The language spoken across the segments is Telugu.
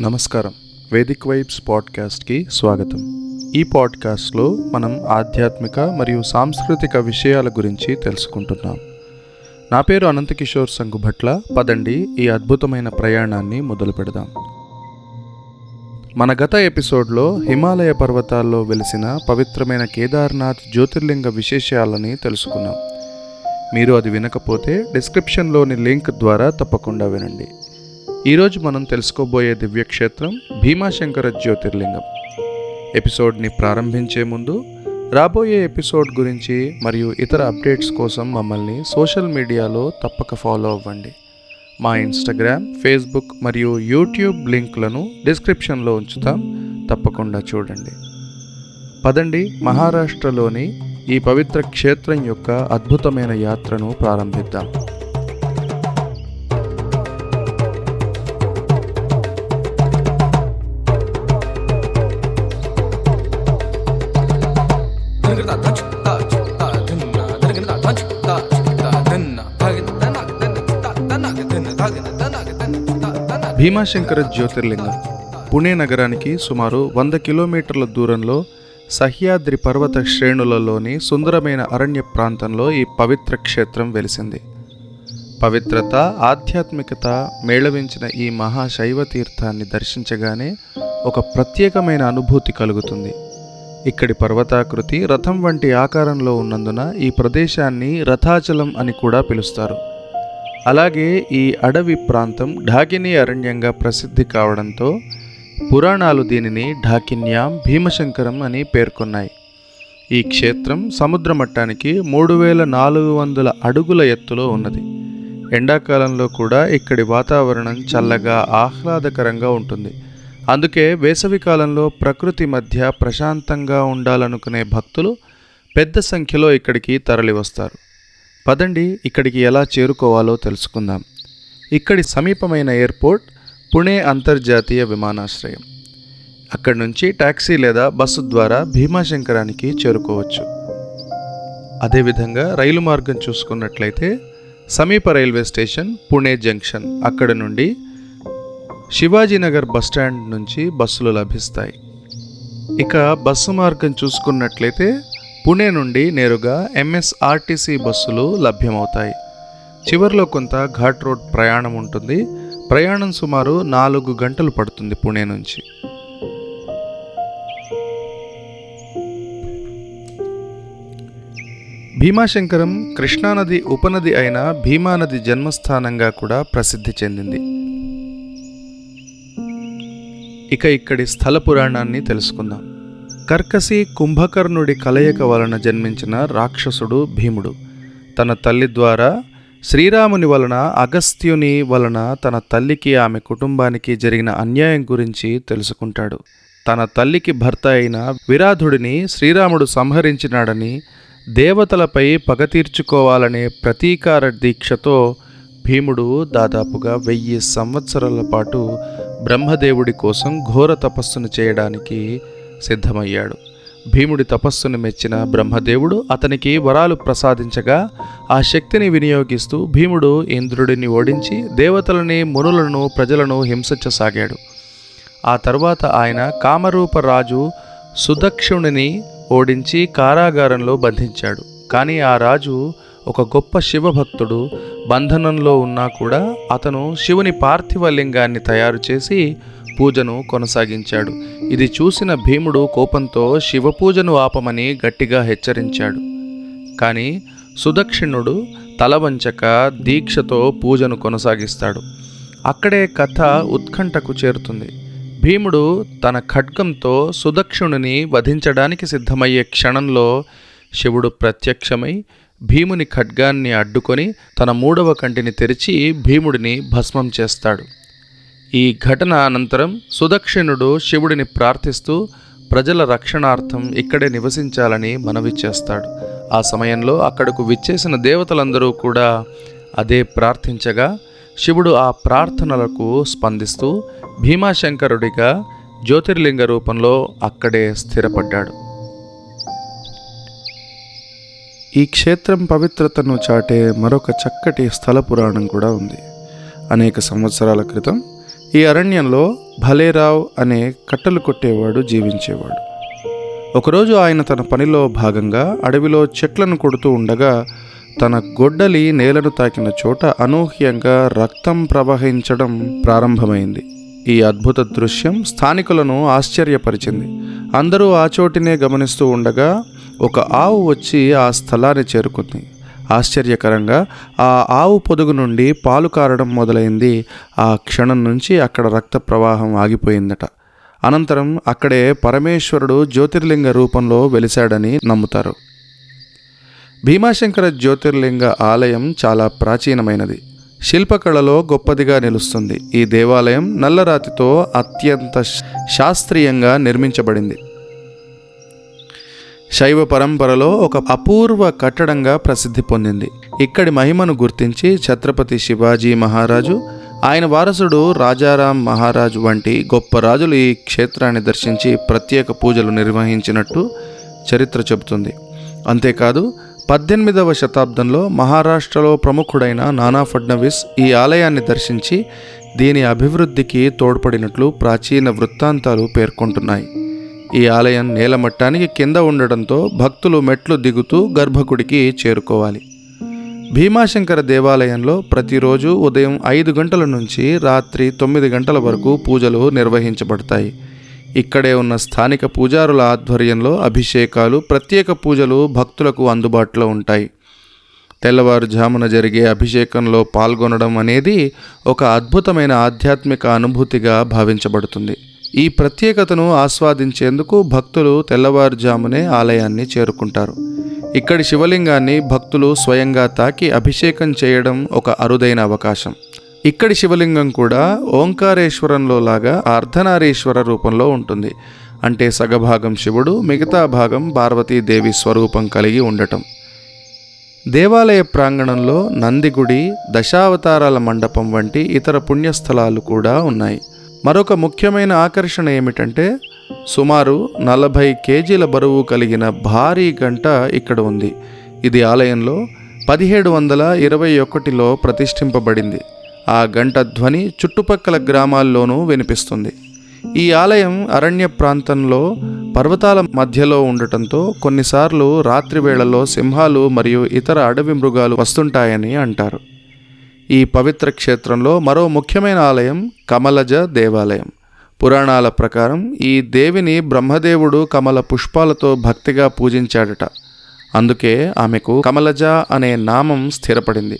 నమస్కారం. వేదిక్ వైబ్స్ పాడ్కాస్ట్కి స్వాగతం. ఈ పాడ్కాస్ట్లో మనం ఆధ్యాత్మిక మరియు సాంస్కృతిక విషయాల గురించి తెలుసుకుంటున్నాం. నా పేరు అనంతకిషోర్ సంగుభట్ల. పదండి ఈ అద్భుతమైన ప్రయాణాన్ని మొదలు పెడదాం. మన గత ఎపిసోడ్లో హిమాలయ పర్వతాల్లో వెలిసిన పవిత్రమైన కేదార్నాథ్ జ్యోతిర్లింగ విశేషాలని తెలుసుకున్నాం. మీరు అది వినకపోతే డిస్క్రిప్షన్లోని లింక్ ద్వారా తప్పకుండా వినండి. ఈరోజు మనం తెలుసుకోబోయే దివ్యక్షేత్రం భీమాశంకర జ్యోతిర్లింగం. ఎపిసోడ్ని ప్రారంభించే ముందు రాబోయే ఎపిసోడ్ గురించి మరియు ఇతర అప్డేట్స్ కోసం మమ్మల్ని సోషల్ మీడియాలో తప్పక ఫాలో అవ్వండి. మా ఇన్స్టాగ్రామ్ ఫేస్బుక్ మరియు యూట్యూబ్ లింక్లను డిస్క్రిప్షన్లో ఉంచుతాం. తప్పకుండా చూడండి. పదండి మహారాష్ట్రలోని ఈ పవిత్ర క్షేత్రం యొక్క అద్భుతమైన యాత్రను ప్రారంభిద్దాం. భీమాశంకర జ్యోతిర్లింగం పుణే నగరానికి సుమారు వంద కిలోమీటర్ల దూరంలో సహ్యాద్రి పర్వత శ్రేణులలోని సుందరమైన అరణ్య ప్రాంతంలో ఈ పవిత్ర క్షేత్రం వెలిసింది. పవిత్రత ఆధ్యాత్మికత మేళవించిన ఈ మహాశైవ తీర్థాన్ని దర్శించగానే ఒక ప్రత్యేకమైన అనుభూతి కలుగుతుంది. ఇక్కడి పర్వతాకృతి రథం వంటి ఆకారంలో ఉన్నందున ఈ ప్రదేశాన్ని రథాచలం అని కూడా పిలుస్తారు. అలాగే ఈ అడవి ప్రాంతం ఢాకిని అరణ్యంగా ప్రసిద్ధి కావడంతో పురాణాలు దీనిని ఢాకిన్యాం భీమశంకరం అని పేర్కొన్నాయి. ఈ క్షేత్రం సముద్ర మట్టానికి మూడు వేల నాలుగు వందల అడుగుల ఎత్తులో ఉన్నది. ఎండాకాలంలో కూడా ఇక్కడి వాతావరణం చల్లగా ఆహ్లాదకరంగా ఉంటుంది. అందుకే వేసవి కాలంలో ప్రకృతి మధ్య ప్రశాంతంగా ఉండాలనుకునే భక్తులు పెద్ద సంఖ్యలో ఇక్కడికి తరలివస్తారు. పదండి ఇక్కడికి ఎలా చేరుకోవాలో తెలుసుకుందాం. ఇక్కడి సమీపమైన ఎయిర్పోర్ట్ పుణే అంతర్జాతీయ విమానాశ్రయం. అక్కడి నుంచి ట్యాక్సీ లేదా బస్సు ద్వారా భీమాశంకరానికి చేరుకోవచ్చు. అదేవిధంగా రైలు మార్గం చూసుకున్నట్లయితే సమీప రైల్వే స్టేషన్ పుణే జంక్షన్ అక్కడ నుండి శివాజీనగర్ బస్టాండ్ నుంచి బస్సులు లభిస్తాయి. ఇక బస్సు మార్గం చూసుకున్నట్లయితే పుణే నుండి నేరుగా ఎంఎస్ఆర్టీసీ బస్సులు లభ్యమవుతాయి. చివరిలో కొంత ఘాట్ రోడ్ ప్రయాణం ఉంటుంది. ప్రయాణం సుమారు నాలుగు గంటలు పడుతుంది పుణే నుంచి. భీమాశంకరం కృష్ణానది ఉపనది అయిన భీమానది జన్మస్థానంగా కూడా ప్రసిద్ధి చెందింది. ఇక ఇక్కడి స్థల పురాణాన్ని తెలుసుకుందాం. కర్కసి కుంభకర్ణుడి కలయిక వలన జన్మించిన రాక్షసుడు భీముడు. తన తల్లి ద్వారా శ్రీరాముని వలన అగస్త్యుని వలన తన తల్లికి ఆమె కుటుంబానికి జరిగిన అన్యాయం గురించి తెలుసుకుంటాడు. తన తల్లికి భర్త అయిన విరాధుడిని శ్రీరాముడు సంహరించినాడని దేవతలపై పగ తీర్చుకోవాలనే ప్రతీకార దీక్షతో భీముడు దాదాపుగా వెయ్యి సంవత్సరాల పాటు బ్రహ్మదేవుడి కోసం ఘోర తపస్సును చేయడానికి సిద్ధమయ్యాడు. భీముడి తపస్సును మెచ్చిన బ్రహ్మదేవుడు అతనికి వరాలు ప్రసాదించగా ఆ శక్తిని వినియోగిస్తూ భీముడు ఇంద్రుడిని ఓడించి దేవతలని మునులను ప్రజలను హింసించసాగాడు. ఆ తర్వాత ఆయన కామరూప రాజు సుదక్షుణిని ఓడించి కారాగారంలో బంధించాడు. కానీ ఆ రాజు ఒక గొప్ప శివభక్తుడు బంధనంలో ఉన్నా కూడా అతను శివుని పార్థివ లింగాన్ని తయారు చేసి పూజను కొనసాగించాడు. ఇది చూసిన భీముడు కోపంతో శివపూజను ఆపమని గట్టిగా హెచ్చరించాడు. కానీ సుదక్షిణుడు తలవంచక దీక్షతో పూజను కొనసాగిస్తాడు. అక్కడే కథ ఉత్కంఠకు చేరుతుంది. భీముడు తన ఖడ్గంతో సుదక్షిణుని వధించడానికి సిద్ధమయ్యే క్షణంలో శివుడు ప్రత్యక్షమై భీముని ఖడ్గాన్ని అడ్డుకొని తన మూడవ కంటిని తెరిచి భీముడిని భస్మం చేస్తాడు. ఈ ఘటన అనంతరం సుదక్షిణుడు శివుడిని ప్రార్థిస్తూ ప్రజల రక్షణార్థం ఇక్కడే నివసించాలని మనవి చేస్తాడు. ఆ సమయంలో అక్కడకు విచ్చేసిన దేవతలందరూ కూడా అదే ప్రార్థించగా శివుడు ఆ ప్రార్థనలకు స్పందిస్తూ భీమాశంకరుడిగా జ్యోతిర్లింగ రూపంలో అక్కడే స్థిరపడ్డాడు. ఈ క్షేత్రం పవిత్రతను చాటే మరొక చక్కటి స్థల పురాణం కూడా ఉంది. అనేక సంవత్సరాల క్రితం ఈ అరణ్యంలో భలేరావ్ అనే కట్టెలు కొట్టేవాడు జీవించేవాడు. ఒకరోజు ఆయన తన పనిలో భాగంగా అడవిలో చెట్లను కొడుతూ ఉండగా తన గొడ్డలి నేలను తాకిన చోట అనూహ్యంగా రక్తం ప్రవహించడం ప్రారంభమైంది. ఈ అద్భుత దృశ్యం స్థానికులను ఆశ్చర్యపరిచింది. అందరూ ఆ చోటినే గమనిస్తూ ఉండగా ఒక ఆవు వచ్చి ఆ స్థలాన్ని చేరుకుంది. ఆశ్చర్యకరంగా ఆ ఆవు పొదుగు నుండి పాలు కారడం మొదలైంది. ఆ క్షణం నుంచి అక్కడ రక్త ప్రవాహం ఆగిపోయిందట. అనంతరం అక్కడే పరమేశ్వరుడు జ్యోతిర్లింగ రూపంలో వెలిశాడని నమ్ముతారు. భీమాశంకర జ్యోతిర్లింగ ఆలయం చాలా ప్రాచీనమైనది. శిల్పకళలో గొప్పదిగా నిలుస్తుంది. ఈ దేవాలయం నల్లరాతితో అత్యంత శాస్త్రీయంగా నిర్మించబడింది. శైవ పరంపరలో ఒక అపూర్వ కట్టడంగా ప్రసిద్ధి పొందింది. ఇక్కడి మహిమను గుర్తించి ఛత్రపతి శివాజీ మహారాజు ఆయన వారసుడు రాజారాం మహారాజు వంటి గొప్ప రాజులు ఈ క్షేత్రాన్ని దర్శించి ప్రత్యేక పూజలు నిర్వహించినట్టు చరిత్ర చెబుతుంది. అంతేకాదు పద్దెనిమిదవ శతాబ్దంలో మహారాష్ట్రలో ప్రముఖుడైన నానా ఫడ్నవీస్ ఈ ఆలయాన్ని దర్శించి దీని అభివృద్ధికి తోడ్పడినట్లు ప్రాచీన వృత్తాంతాలు పేర్కొంటున్నాయి. ఈ ఆలయం నేలమట్టానికి కింద ఉండడంతో భక్తులు మెట్లు దిగుతూ గర్భగుడికి చేరుకోవాలి. భీమాశంకర దేవాలయంలో ప్రతిరోజు ఉదయం ఐదు గంటల నుంచి రాత్రి తొమ్మిది గంటల వరకు పూజలు నిర్వహించబడతాయి. ఇక్కడే ఉన్న స్థానిక పూజారుల ఆధ్వర్యంలో అభిషేకాలు ప్రత్యేక పూజలు భక్తులకు అందుబాటులో ఉంటాయి. తెల్లవారుజామున జరిగే అభిషేకంలో పాల్గొనడం అనేది ఒక అద్భుతమైన ఆధ్యాత్మిక అనుభూతిగా భావించబడుతుంది. ఈ ప్రత్యేకతను ఆస్వాదించేందుకు భక్తులు తెల్లవారుజామునే ఆలయాన్ని చేరుకుంటారు. ఇక్కడి శివలింగాన్ని భక్తులు స్వయంగా తాకి అభిషేకం చేయడం ఒక అరుదైన అవకాశం. ఇక్కడి శివలింగం కూడా ఓంకారేశ్వరంలో లాగా అర్ధనారీశ్వర రూపంలో ఉంటుంది. అంటే సగభాగం శివుడు మిగతా భాగం పార్వతీదేవి స్వరూపం కలిగి ఉండటం. దేవాలయ ప్రాంగణంలో నందిగుడి దశావతారాల మండపం వంటి ఇతర పుణ్యస్థలాలు కూడా ఉన్నాయి. మరొక ముఖ్యమైన ఆకర్షణ ఏమిటంటే సుమారు నలభై కేజీల బరువు కలిగిన భారీ గంట ఇక్కడ ఉంది. ఇది ఆలయంలో పదిహేడు వందల ఇరవై ఒకటిలో ప్రతిష్ఠింపబడింది. ఆ గంట ధ్వని చుట్టుపక్కల గ్రామాల్లోనూ వినిపిస్తుంది. ఈ ఆలయం అరణ్య ప్రాంతంలో పర్వతాల మధ్యలో ఉండటంతో కొన్నిసార్లు రాత్రివేళలో సింహాలు మరియు ఇతర అడవి మృగాలు వస్తుంటాయని అంటారు. ఈ పవిత్ర క్షేత్రంలో మరో ముఖ్యమైన ఆలయం కమలజ దేవాలయం. పురాణాల ప్రకారం ఈ దేవిని బ్రహ్మదేవుడు కమల పుష్పాలతో భక్తిగా పూజించాడట. అందుకే ఆమెకు కమలజ అనే నామం స్థిరపడింది.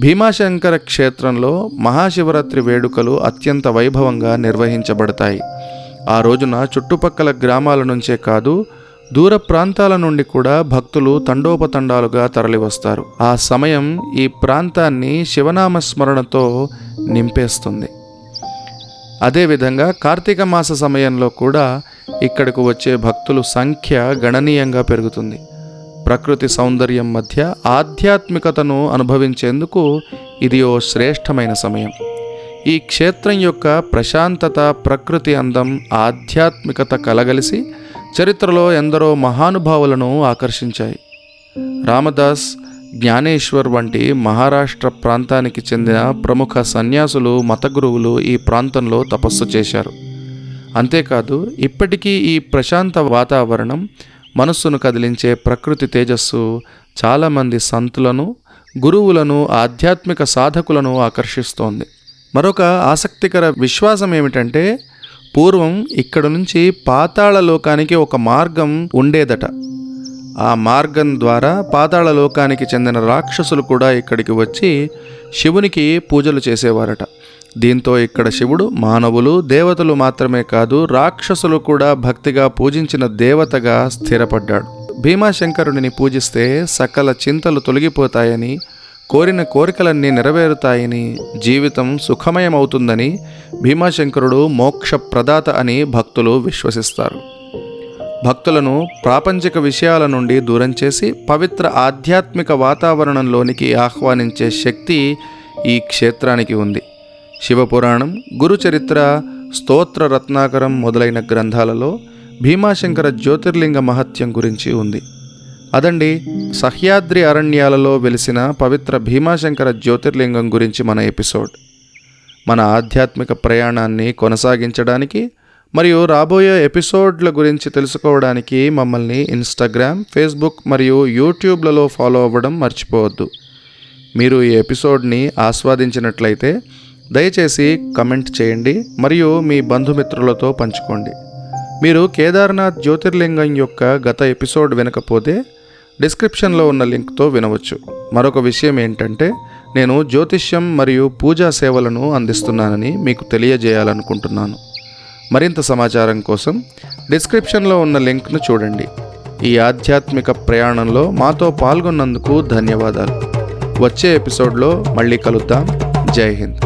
భీమాశంకర క్షేత్రంలో మహాశివరాత్రి వేడుకలు అత్యంత వైభవంగా నిర్వహించబడతాయి. ఆ రోజున చుట్టుపక్కల గ్రామాల నుంచే కాదు దూర ప్రాంతాల నుండి కూడా భక్తులు తండోపతండాలుగా తరలివస్తారు. ఆ సమయం ఈ ప్రాంతాన్ని శివనామ స్మరణతో నింపేస్తుంది. అదేవిధంగా కార్తీక మాస సమయంలో కూడా ఇక్కడకు వచ్చే భక్తుల సంఖ్య గణనీయంగా పెరుగుతుంది. ప్రకృతి సౌందర్యం మధ్య ఆధ్యాత్మికతను అనుభవించేందుకు ఇది ఓ శ్రేష్టమైన సమయం. ఈ క్షేత్రం యొక్క ప్రశాంతత ప్రకృతి అందం ఆధ్యాత్మికత కలగలిసి చరిత్రలో ఎందరో మహానుభావులను ఆకర్షించాయి. రామదాస్ జ్ఞానేశ్వర్ వంటి మహారాష్ట్ర ప్రాంతానికి చెందిన ప్రముఖ సన్యాసులు మత గురువులు ఈ ప్రాంతంలో తపస్సు చేశారు. అంతేకాదు ఇప్పటికీ ఈ ప్రశాంత వాతావరణం మనస్సును కదిలించే ప్రకృతి తేజస్సు చాలామంది సంతులను గురువులను ఆధ్యాత్మిక సాధకులను ఆకర్షిస్తోంది. మరొక ఆసక్తికర విశ్వాసం ఏమిటంటే పూర్వం ఇక్కడ నుంచి పాతాళ లోకానికి ఒక మార్గం ఉండేదట. ఆ మార్గం ద్వారా పాతాళ లోకానికి చెందిన రాక్షసులు కూడా ఇక్కడికి వచ్చి శివునికి పూజలు చేసేవారట. దీంతో ఇక్కడ శివుడు మానవులు దేవతలు మాత్రమే కాదు రాక్షసులు కూడా భక్తిగా పూజించిన దేవతగా స్థిరపడ్డాడు. భీమాశంకరుడిని పూజిస్తే సకల చింతలు తొలగిపోతాయని కోరిన కోరికలన్నీ నెరవేరుతాయని జీవితం సుఖమయమవుతుందని భీమాశంకరుడు మోక్ష ప్రదాత అని భక్తులు విశ్వసిస్తారు. భక్తులను ప్రాపంచిక విషయాల నుండి దూరం చేసి పవిత్ర ఆధ్యాత్మిక వాతావరణంలోనికి ఆహ్వానించే శక్తి ఈ క్షేత్రానికి ఉంది. శివపురాణం గురుచరిత్ర స్తోత్ర రత్నాకరం మొదలైన గ్రంథాలలో భీమాశంకర జ్యోతిర్లింగ మహత్యం గురించి ఉంది. అదండి సహ్యాద్రి అరణ్యాలలో వెలిసిన పవిత్ర భీమాశంకర జ్యోతిర్లింగం గురించి మన ఎపిసోడ్. మన ఆధ్యాత్మిక ప్రయాణాన్ని కొనసాగించడానికి మరియు రాబోయే ఎపిసోడ్ల గురించి తెలుసుకోవడానికి మమ్మల్ని ఇన్స్టాగ్రామ్ ఫేస్బుక్ మరియు యూట్యూబ్లలో ఫాలో అవ్వడం మర్చిపోవద్దు. మీరు ఈ ఎపిసోడ్ని ఆస్వాదించినట్లయితే దయచేసి కమెంట్ చేయండి మరియు మీ బంధుమిత్రులతో పంచుకోండి. మీరు కేదార్నాథ్ జ్యోతిర్లింగం యొక్క గత ఎపిసోడ్ వినకపోతే డిస్క్రిప్షన్లో ఉన్న లింక్తో వినవచ్చు. మరొక విషయం ఏంటంటే నేను జ్యోతిష్యం మరియు పూజా సేవలను అందిస్తున్నానని మీకు తెలియజేయాలనుకుంటున్నాను. మరింత సమాచారం కోసం డిస్క్రిప్షన్లో ఉన్న లింక్ను చూడండి. ఈ ఆధ్యాత్మిక ప్రయాణంలో మాతో పాల్గొన్నందుకు ధన్యవాదాలు. వచ్చే ఎపిసోడ్లో మళ్ళీ కలుద్దాం. జై హింద్.